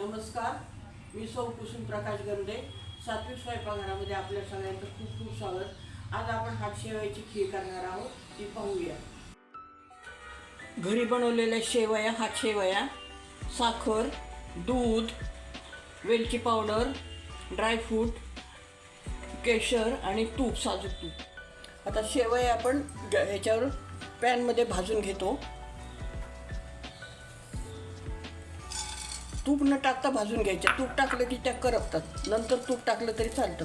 नमस्कार मी सौ कुसुम प्रकाश गंदे सात्विक स्वयंपाकघरामध्ये आपल्या सगळ्यांचं खूप खूप स्वागत. आज आपण हातशेवयाची खीर करणार आहोत ती पाहूया. घरी बनवलेल्या शेवया हातशेवया साखर दूध वेलची पावडर ड्रायफ्रूट केशर आणि तूप साजूक तूप. आता शेवया आपण ह्याच्यावर पॅनमध्ये भाजून घेतो. तूप न टाकता भाजून घ्यायच्या. तूप टाकलं की त्या करपतात. नंतर तूप टाकलं तरी चालतं.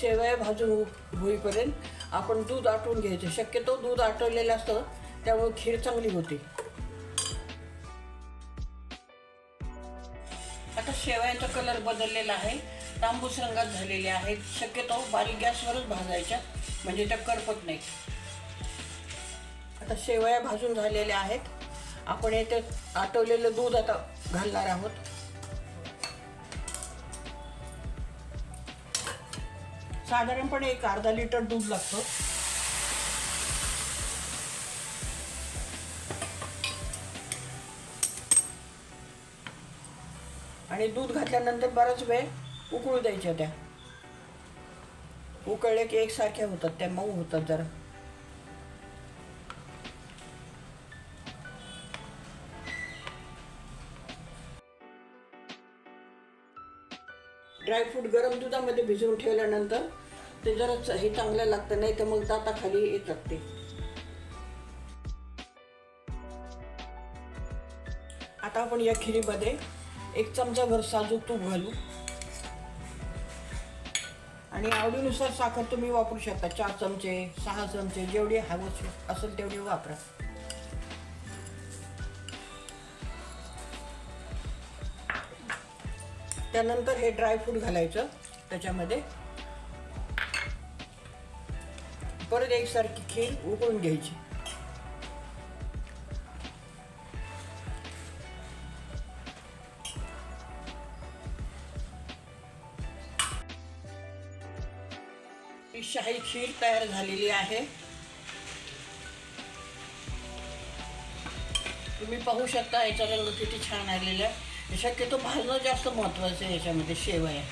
शेवया भाजून होईपर्यंत आपण दूध आटवून घ्यायचं. शक्यतो दूध आटवलेलं असतं त्यामुळे खीर चांगली होते. आता शेवयाचा कलर बदललेला आहे. तांबूस रंगात झालेले आहेत. शक्यतो बारीक गॅसवरच भाजायच्या म्हणजे त्या करपत नाही आता शेवया भाजून झालेल्या आहेत. आपण येथे आटवलेलं दूध आता घालणार आहोत. साधारणपणे एक अर्धा लिटर दूध लागतं. आणि दूध घातल्यानंतर बराच वेळ उकळू द्यायच्या त्या. उकळले की एकसारख्या होतात त्या मऊ होतात जरा. ड्रायफ्रूट गरम दुधामध्ये भिजवून ठेवल्यानंतर ते जरा हे चांगलं लागतं नाही तर मग दाताखाली येतात ते. आता आपण या खिरीमध्ये एक चमचाभर साजूक तूप घालू. आणि आवडीनुसार साखर तुम्ही वापरू शकता. चार चमचे सहा चमचे जेवढे हवं असेल तेवढी वापरा. त्यानंतर हे ड्रायफ्रूट घालायचं त्याच्यामध्ये. परत एकसारखी खीर उकळून घ्यायची. ही शाही खीर तयार झालेली आहे. तुम्ही पाहू शकता याचा रंग किती छान आलेला आहे. शक्यतो भाजणं जास्त महत्वाचं आहे याच्यामध्ये शेवया.